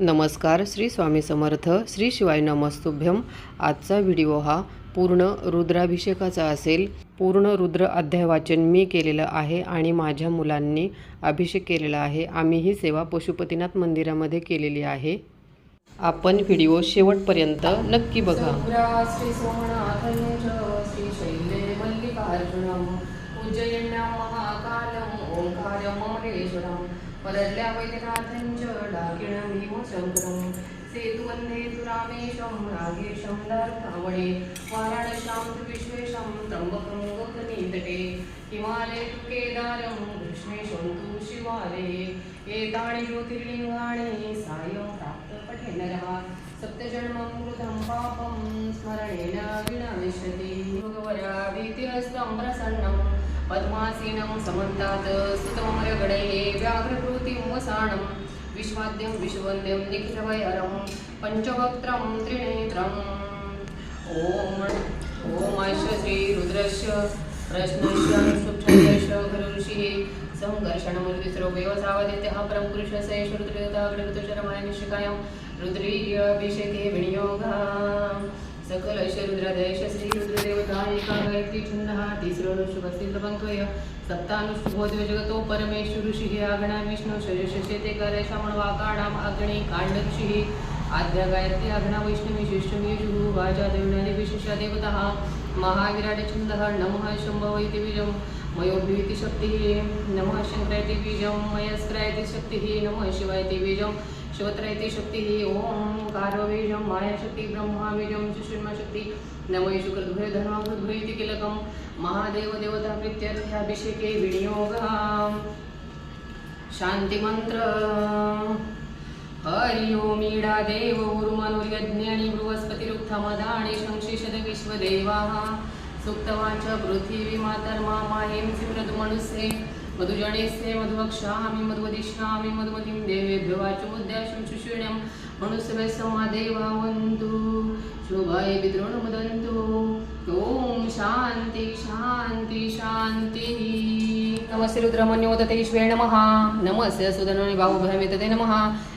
नमस्कार श्री स्वामी समर्थ श्री शिवाय नमस्तुभ्यम. आजचा व्हिडिओ हा पूर्ण रुद्राभिषेकाचा असेल. पूर्ण रुद्र अध्याय वाचन मी केलेलं आहे आणि माझ्या मुलांनी अभिषेक केलेला आहे. आम्ही ही सेवा पशुपतीनाथ मंदिरामध्ये केलेली आहे. आपण व्हिडिओ शेवटपर्यंत नक्की बघा. श्री सोमनाथं वैद्यनाथं च डाकिणं भीमशङ्करं सेतुवन्दे तु रामेशं नागेशं दारुकावणे वाराणशां तु विश्वेशं त्र्यम्बकं गगनीतटे हिमालये तु केदारं कृष्णेशं तु शिवालये. एतानि ज्योतिर्लिङ्गाणि सायं प्राप्तपठेनरः सप्तजन्मं कृतं पापं स्मरणेन विनश्यति भगवया प्रसन्नं. पद्मासीनं समन्तात् सुतमरगडये व्याघ्र वसानं विश्वाद्यं विश्ववन्द्यं निखिलवैहरं पञ्चवक्त्रं त्रिनेत्रम् ॐ ॐ ऐश्व श्रीरुद्रस्य प्रश्नस्य सुक्षस्य गुरुषिः सङ्घर्षणमूर्तिस्वरूपैव परं पुरुषस्य एष रुद्रीयाभिषेके गणऋतुशरमाय विनियोगः। सकलश रुद्रदेश श्रीरुद्रदेवता एका गायत्री छन्दः तिस्रोनुष्ठुभस्तित्रपङ्कय सप्तानुष्ठुभोद्यो जगतो परमेश्वर ऋषिः आगणा विष्णु शयशेते करे श्रवणवाकाणाम् अग्नि काण्डऋषिः आद्या गायत्री अग्ना वैष्णवी शिष्यमेषु वाचा देवनानि विशिष्या देवतः महाविराटछन्दः नमः शम्भव इति बीजं मयोभिति शक्तिः नमः शङ्कर बीजं मयस्कर शक्तिः नमः शिवायति बीजम् बीजं इति शक्तिः ॐ कारबीजं मायाशक्ति ब्रह्माबीजं सुषुम्नाशक्ति नमो शुक्रध्वय धर्माभृद्भय इति किलकं महादेवदेवताप्रीत्यर्थ्याभिषेके देवता विनियोगः। शान्तिमन्त्र। हरि ओमीडा देव उरुमनुर्यज्ञानि बृहस्पतिरुक्थमदानि शंशिषद विश्वदेवाः सुप्तवाच पृथिवी मातर्मा माहें सिमृतु मनुष्ये। मधुजनेस्ये मधुमक्षामि मधुमदिष्णामि मधुमतिं देवेभ्यो वाचमुद्याशं शुशून्यं मनुष्यवे समादेवावन्तु शुभाय विद्रोणमुदन्तु ॐ शान्ति शान्ति शान्तिः नमस्ते रुद्रमन्योदतेष्वे नमः। नमस्य सुधनुनि बाहुभ्यामितते नमः।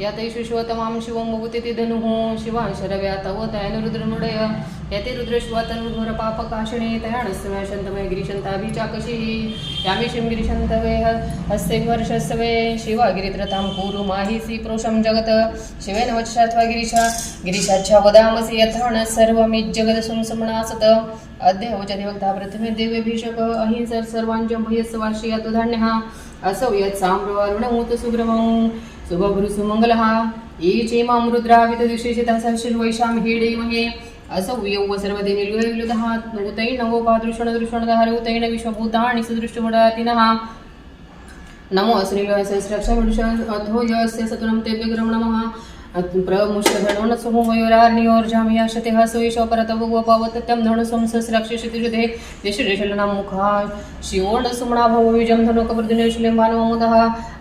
यातैषु श्वतमां शिवं मुगुतिति धनुः। शिवां शरव्या तव तयनुरुद्रनुडय यते रुद्रश्वातनुघोर पापकाशने तयाणस्तमय शन्तमय गिरिशन्ताभिचाकशिः यामि शिं गिरिशन्तवे हस्ते वर्षस्वे शिवगिरित्रतां कुरु माहिसि पुरुषं जगत्। शिवेन वचशात्वा गिरिशा। गिरिशाच्छा वदामसि यथाण सर्वमिज्जगद सुंसमणासत। अद्य वचधिवक्ता प्रथमे देवेभिषक अहिंसर सर्वांच अतुधान्यः धान्यः असौ यत् साम्रवरुणमूत सुब्रमं शुभगुरुसुमङ्गलः ये चेमां रुद्रावितदिशेषितः सहशिल्वैषां हीडैमहे असौ यौ सर्वदे निर्विलुदः उतैन गोपादृषणदृषणदः उतैन विश्वभूतानि सुदृष्टमुडातिनः नमो श्रीलसहस्रक्षमृष अधो यस्य सतुनं तेभ्यग्रं नमः। प्रमुष्यधनो न सुमयोरार्नियोर्जामि याशते हसोयशो परतवोपवतत्यं धनुसं सहस्राक्षिषतिरुधे देशदेशलनां मुखा। शिवोण सुमणा भवविजं धनुकवर्धनेशुलिं भानुमुदः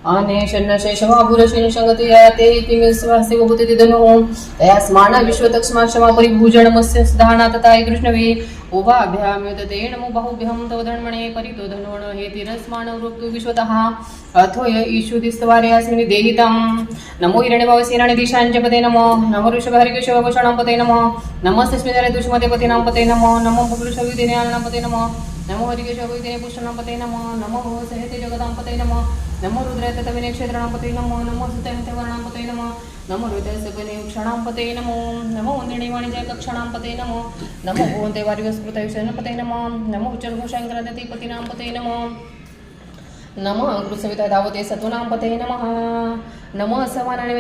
अनेशन्नशेषवाभुरशेन सङ्गति याते इति विश्वासे बहुति धनुः तया स्मान विश्वतक्ष्मा क्षमा परिभूजनमस्य सुधाना तथा कृष्णवे। उभाभ्याम्युदते नमो बाहुभ्यं तव धन्मणे परितो धनोण हे तिरस्मान वृक्तु विश्वतः। अथो य ईशुदिस्तवारे अस्मिन् देहितं नमो हिरण्यभवसेनानि दिशाञ्च नमो नमो ऋषभहरिकेशवभूषणां पते नमो नमस्तस्मिन् दुष्मते पतीनां पते नमो नमो पुरुषविधिनां पते नमो नमो हरिकेशविधिने पुष्णां पते नमो नमो सहिते जगदां पते नमो नमो रुद्रतविने क्षेत्राणां पते नमो नमो सुतहिते पते नमो नमो हृदयसगने पते नमो नमो वन्दिणीवाणिजयकक्षणां पते नमो नमो भुवन्ते वार्यस्मृतयुषन् नमो नमो उच्चर्घोषाङ्ग्रदति पतीनां पते नमो नमः कृसविता धावते सत्वनां पते नमः. नमः समानानि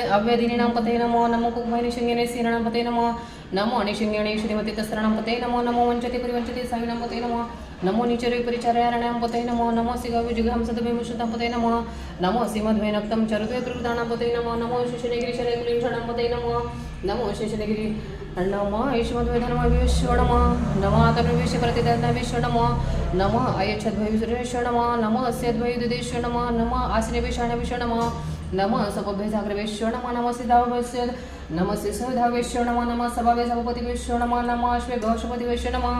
अव्यदिनीनां पते नमो नमो कुम्भैनि शृङ्गेने पते नमो. नमो अनिशृङ्गेणे श्रीमती पते नमो नमो वञ्चति परिवञ्चति साविनां पते नमः. नमो निचरे परिचार्याणां पते नमो. नमो सिगविजुगां सदभिमुषतां पते नमो. नमो सीमध्वैनक्तं चरुते त्रिवृतानां पते नमो. नमो शिशनगिरिशनगिरीषणां पते नमो. नमो शिशनगिरि नमो ईश्वद्वैधनमविश्व नमो नमो आतर्विश्व प्रतिदत्नविश्व नमो नमो अयच्छद्वैविश्व नमो नमो अस्यद्वैदिदेश्व नमो नमो आश्रयविषाणविश्व नमो नमः सपभ्यसाग्रवेश्वर नमः नमः सिद्धावेश्वर नमः सिद्धावेश्वर नमः नमः सभावे सभापतिवेश्वर नमः नमः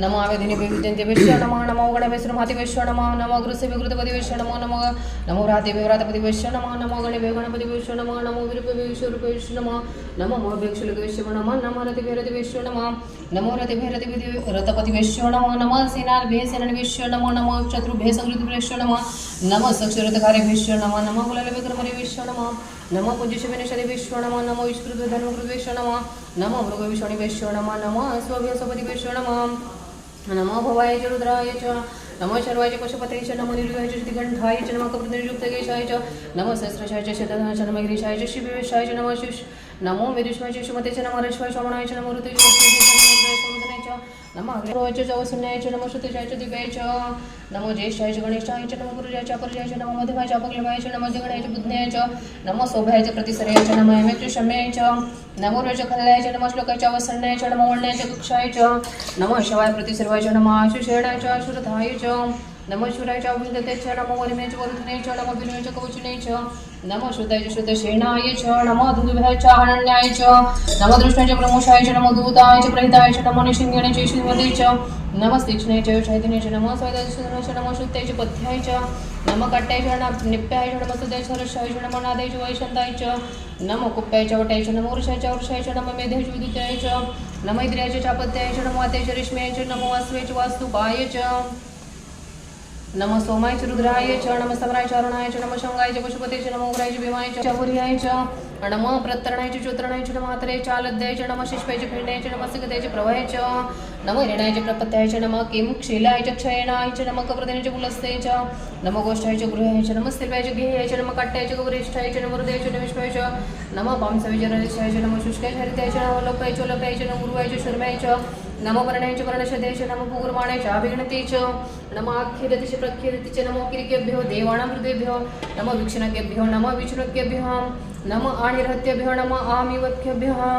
अश्वे गौशपतिवेश्वर नमः नमो आवेदिनी विद्यन्ते विश्व नमः नमो गणवेश्वर माति विश्व नमः नमो गुरुसे विकृतपति विश्व नमो नमो नमो राते विरातपति विश्व नमः नमो गणे गणपति विश्व नमः नमो विरूप विश्व रूप विश्व नमः नमो मोभिक्षुलक विश्व नमः नमो रति भैरति विश्व नमः नमो रति भैरति विधि- रतपति विश्व नमः नमः सेनाभ्ये सेनानि विश्व नमो नमो शत्रुभ्ये संकृत विश्व नमः नमः सक्षरतकार्य विश्व नमः नमः कुलाल विक्रमरि विश्व नमः नमो पूज्यशविनशति विश्व नमः नमो विष्कृत धर्मकृत विश्व नमः नमो मृगविषणि विश्व नमः नमः स्वभ्यसपति विश्व नमः नमो भवाय च रुद्राय च नमो शर्वाय च पशुपते च नमो निर्भयाय च श्रीकण्ठाय च नमः कप्रतियुक्तकेशाय च नमो सहस्रशाय च शतधाय च नमः गिरीशाय च शिवेशाय च नमः शिश नमो विरुष्माय च सुमते च नमः रश्वाय शोमणाय च नमो ऋतुय च समुद्राय च नमः नमो च जवसुन्याय च च दिव्याय च नमो ज्येष्ठाय च गणेशाय च नमो गुरुजाय च अपरजाय च नमो मध्यमाय च अपक्लवाय च नमो जगणाय च च नमो शोभाय च प्रतिसराय च नमो हेमे च च नमो रोज खल्याय च नमो श्लोकाय च च नमो वण्याय च च नमो शिवाय प्रतिसर्वाय नमो आशुषेणाय च आशुरथाय च नमो शिवराय च अभिन्दते च नमो वरिमे च वरुधने च नमो विनय च कवचुने च नमो शुद्धाय शुद्ध शेणाय च नमो दुर्भय च हरण्याय च नमो दृष्टाय च प्रमोषाय च नमो दूताय च प्रहिताय च नमो निशिंगणे च शिवदे च नमो तीक्ष्णे च चैतन्य च नमो स्वैदाय च नमो शुद्धाय च पथ्याय च नमो कट्टाय च निप्याय च नमो सुदाय च रशाय च नमो नादाय च वैशंताय च नमो कुप्याय च वटाय च नमो वृषाय च वृषाय च नमो मेधाय च विद्युताय च नमो इंद्रियाय च चापत्याय च नमो वाताय च रेश्म्याय च नमो वासवे च वास्तुपाय च नमः सोमाय च रुद्राय च नम समराय च च नम शंगाय च पशुपते च नमो उग्राय च भीमाय च चौर्याय च नमः प्रतरणाय चोत्रणाय च नमः आतरे च नम च नमः शिष्पाय च खिंडाय च नमः सिगदाय च प्रवाय च नमः हिरणाय च प्रपत्याय च नमः किं क्षीलाय च क्षयणाय च नमः कप्रदने च पुलस्ते च नम गोष्ठाय च गृहाय च नमः स्त्रिपाय च गेहाय च नमः काट्याय च गौरेष्ठाय च नमः हृदय च नमिष्पाय च नमः पांसवे च च शुष्काय हरिताय च नम लोकाय च लोकाय च गुरुवाय च నమో ప్రణయించు ప్రణశదేశ నమో పూర్వాణేశ అభిగణతేచ నమ అఖ్యదతిశ ప్రఖ్యదతిచ నమో కిరికేభ్యో దేవాణం హృదయభ్యో నమో వీక్షణకేభ్యో నమో విష్ణుకేభ్యో નમ આણિરહત્યભ્યો નમ આમિવત્યભ્યો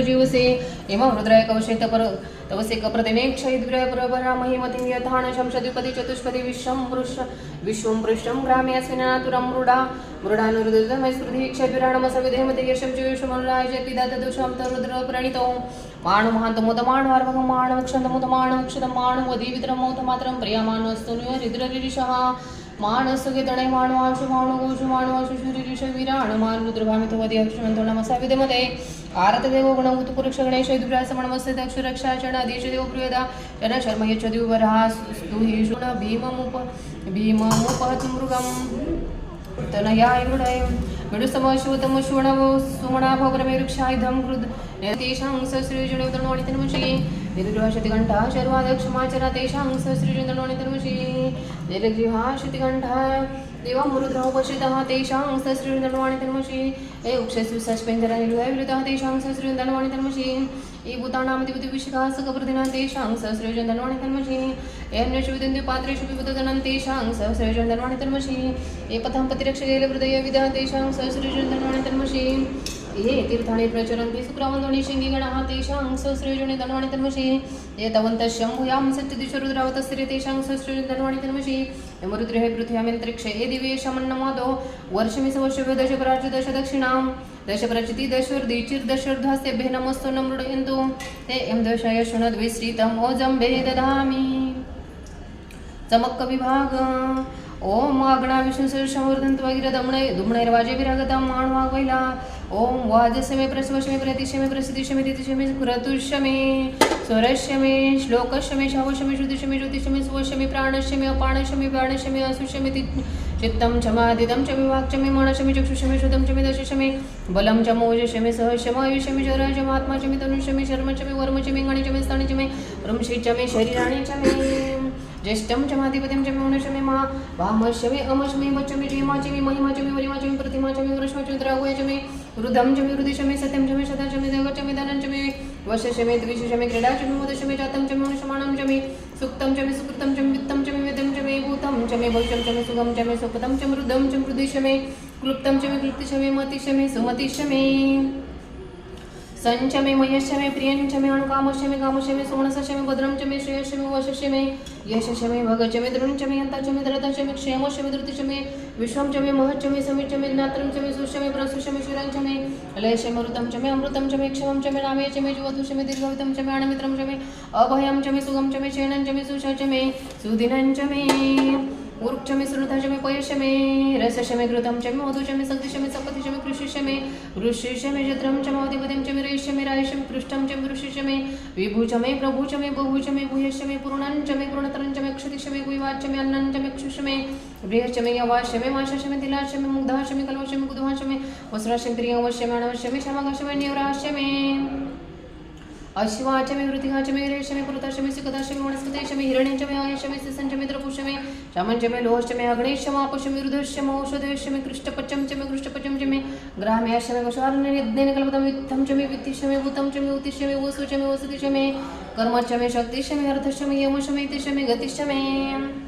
જીવસે એમાં રુદ્રાય કૌશેત પર તવસે કપ્રતિને ક્ષયદ્રય પ્રભરા મહિમતિ યથાણ શંશદિપતિ ચતુષ્પતિ વિશ્વમ પૃષ વિશ્વમ પૃષ્ઠમ ગ્રામે અસ્મિનાતુરમ મૃડા મૃડાનુરુદમય સ્મૃતિ ક્ષયદ્રાણમ સવિદેહમતિ યશમ જીવેશ મનુરાય જપિદા તરુદ્ર પ્રણીતો மானமஹாந்தமுதமானவர்வகமானவக்ஷந்தமுதமானவக்ஷதமானமுதீவிதரமௌதமாத்திரம் பிரியமானோஸ்துனுய ரிதிரரிஷா ಮಾನಸುಗಿತಣೈಮಾಣುವಾಂಶುಮಾಣುಗೋಶುಮಾಣುವಾಂಶುಶುರಿಷವೀರಾಣುಮಾನ್ಮುದ್ರಭಾಮಿತವದಿ ಆರತದೇವೋ ಗುಣಮುತು ಪುರುಷ ಗಣೇಶ ದುಬ್ರಾಸಮಣಮಸ್ತೆ ದಕ್ಷರಕ್ಷಾಚಣ ದೇಶದೇವ ಪ್ರಿಯದ ಜನ ಶರ್ಮ ಯಚ್ಚದಿ ವರಹ ಸ್ತುಹೀಶುಣ ಭೀಮಮುಪ ಭೀಮಮುಪತು ಮೃಗಂ ತನಯಾಯುಡಯ रुद्रभामितवदी अक्षमन्तो नमसा तेषां सहस्रजनोदनोणितनमषि निर्गृहशतिकण्ठा शर्वादक्षमाचरा तेषां सहस्रजनोणितनमषि निर्गृहाशतिकण्ठा देवा देवं रुद्रोपशितः तेषां सहस्रजनवाणितनमषि ए उक्षस्विसस्पेन्दर निर्भयविरुतः तेषां सहस्रजनवाणितनमषि ये भूतानामतिविशिखासकप्रतिना तेषां सहस्रजनवाणितनमषि ये अन्येषु पात्रेषु पिबुतजनं तेषां सहस्रजनवाणितनमषि ए पथं प्रतिरक्षकेल हृदयविदः तेषां सहस्रजनवाणितनमषि ये तीर्थानि प्रचरन्ति शुक्रवन्दोणि शिङ्गिगणः तेषां सहस्रयोजने धनवाणि तन्मषि ये तवन्तः शम्भुयां सत्यदिशरुद्रावतस्थिरे तेषां सहस्रयोजने धनवाणि तन्मषि यमरुद्रे पृथ्व्यामिन्तरिक्षे ये दिवे शमन्नमादो। वर्षमि सवशव्य दश दक्षिणां दशप्रचिति दशोर्दिचिर्दशोर्ध्वस्तेभ्य नमस्तु न मृडयन्तु ते यं दशय शृणद्विश्रितम् ओजं भे ददामि। चमक्कविभाग ओम वागणा विष्णु संवर्धंत वगैरे दुमणैर्वाजे विरागता ओम वाजस्य प्रसवशमे प्रतिशमे प्रसिद्धिशमे प्रतिष्य मे प्रसिद्धिष्य श्लोकशमे दितिष्य श्रुतिशमे ज्योतिषमे मे प्राणशमे अपाणशमे प्राणशमे मे चित्तं च च विवाक्च मणशमे चक्षुषमे श्रुतं च दशशमे बलं च मोजशमे सहशम आयुषमे मे आयुष्य तनुषमे जराय च महात्मा च मे गणि शरीराणि चमे ज्येष्ठं च माधिपत्यं च मौनशमे मा वामशमे अमशमे वामस्य जयमाचमे महिमाचमे वरिमाचमे प्रतिमाचमे वृष्मचमे जयमा रुदम चमे रुदिशमे सत्यम चमे शतम चमे देव चमे धनं चमे वश चमे द्विष चमे क्रीडा चमे मोद चमे जातम चमे अनुशमाणम चमे सुक्तम चमे सुकृतम चमे वित्तम चमे वेदम चमे भूतम चमे भविष्यम चमे सुगम चमे स्वपदम चम रुदम चम रुदिशमे क्लुप्तम चमे क्लुप्तिशमे मतिशमे सुमतिशमे संच मे मयश्च मे प्रियंच मे अणुकामश्च मे कामश्च मे सोमनसश्च मे भद्रंच मे श्रेयश्च मे वशश्च मे यशश्च मे भगच मे द्रुंच मे यन्ताच मे दरतश्च मे क्षेमश्च मे धृतिश्च मे विश्वं च मे महच्च मे समिच्च मे ज्ञात्रं मे सुश्च मे मे मे मे मे अमृतं मे क्षमं मे नामे मे जुवतुश्च मे दीर्घवितं मे मे अभयं मे सुगं मे शयनं मे मे मे ऊर्क्ष मे पयशमे रसशमे मे पयश मे रसश मे घृतं च मे मधुच मे सग्दिश मे सपतिश मे कृषिश मे वृषिश मे जत्रं च मोदिपतिं च मे रैष्य मे रायश मे पृष्ठं च मे वृषिश मे विभुच मे प्रभुच मे बहुच मे भूयश्च मे पूर्णं मे पूर्णतरं मे क्षतिश मे मे मे क्षुष मे मे मे मे मे मे मे मे मे मे मे मे मे अश्वाचमे मे रेशमे मे सुखदाशमे वनस्पतेशमे हिरण्यचमे आयशमे सिकदाश मे लोहशमे मे हिरण्यच मे आयश मे सिसंच मे द्रपुष मे शामंच मे लोहश्च मे अग्नेश मापश मे रुधश्च मे औषधेश मे कृष्टपचम च मे कृष्टपचम च गतिशमे यज्ञेन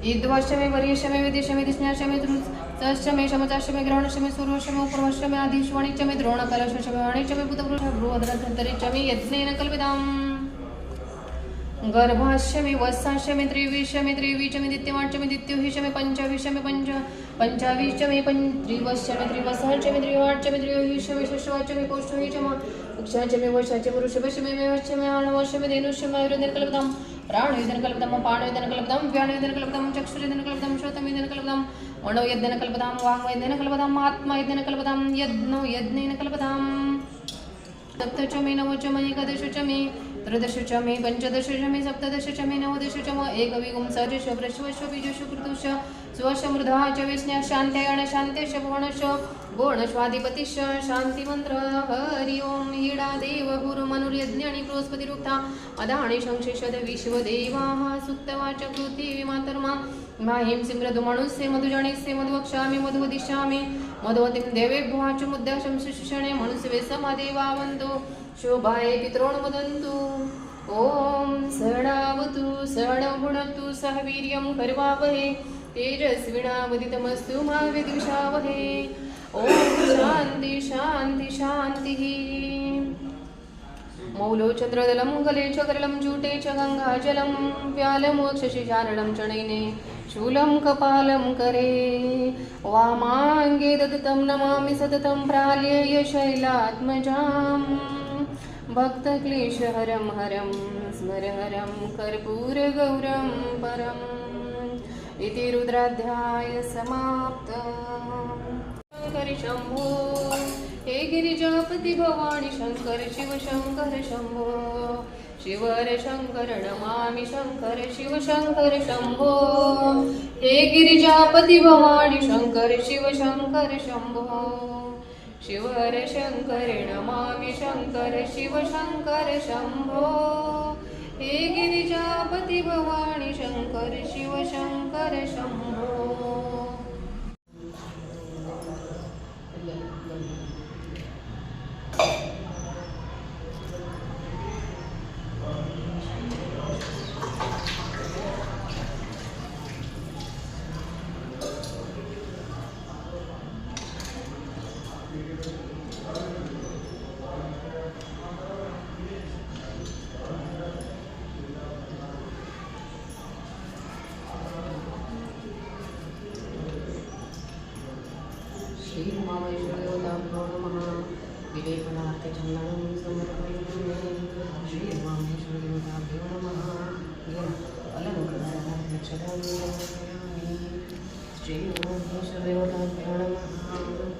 मे सरतोष मे दिशनाशमे मे कुशाच मे इंद्रश मे बृहस्पतिश मे चमे मे मित्रश मे इंद्रश मे पुतपुरुष यज्ञेन कल्पिताम्। गर्भाश्च मे वत्साश्च मे त्रिविश्च मे त्रिवीच मे पञ्चाविश्चमे पञ्द्रिवश्चमे त्रिवसहचमे त्रिवाट्चमे त्रियोहिषमे षष्टवाच्यमे कोष्ठोहिचम उक्षाचमे वर्षाचमे वृषभशमे मेवश्चमे आणवशमे धेनुश्चमे आयुर्वेदनकल्पदां प्राणवेदनकल्पदां पाणवेदनकल्पदां व्याणवेदनकल्पदां चक्षुरेदनकल्पदां श्रोतमेदनकल्पदां मणोयज्ञनकल्पदां वाङ्वेदनकल्पदाम् आत्मयज्ञनकल्पदां यज्ञो यज्ञेन कल्पदाम् सप्तचमे चमे एकादशचमे चमे पञ्चदशचमे सप्तदशचमे नवदशचम एकविगुंसजश वृषवश बीजश कृतुश स्वशमृधा च विष्ण्या सप्तदश च मे नवदश च म शान्त्यश भुवनश शान्तिमन्त्र हरि ओं ईडा देव गुरुमनुर्यज्ञानि बृहस्पतिरुक्ता अदानि संशिषद विश्वदेवाः सुक्तवाच पृथिवी मातर्मा माहिं सिमृदु मनुष्ये मधुजणिष्ये मधुवक्ष्यामि मधुवदिष्यामि मधुवतीं देवेभ्यो च मुद्दाशं शिशिषणे मनुष्यवे समादेवावन्तो शोभाये पितृण वदन्तु। ॐ सणावतु सणगुणतु सह वीर्यं कर्वावहे तेजस्विनावदितमस्तु मा विद्विषावहे ॐ शान्ति शान्ति शान्तिः। मौलोचन्द्रदलं गले च करलं जूटे च गङ्गाजलं व्यालमोक्षशिशारणं च नयने शूलं कपालं करे। वामाङ्गे ददतं नमामि सततं प्राल्यय शैलात्मजाम्। भक्तक्लेशहरं हरं स्मरहरं कर्पूरगौरं परम्। इति रुद्राध्याय समाप्त। शङ्कर शम्भो हे गिरिजापति भवानी शङ्कर शिव शङ्कर शम्भो। शिवर शङ्कर नमामि शङ्कर शिव शङ्कर शम्भो। हे गिरिजापति भवानी शङ्कर शिव शङ्कर शम्भो। शिवर शङ्कर नमामि शङ्कर शिव शङ्कर शम्भो। हे गिरिजापती भवानी शंकर शिव शङ्कर श्री श्रीमामेश्वरदेवताभ्यो नमः विवेकनाथचन्दनं समर्पयामि श्रीमामेश्वरदेवताभ्यो नमः अलङ्कारक्षराणि श्री श्रीमामेश्वरदेवताभ्यो नमः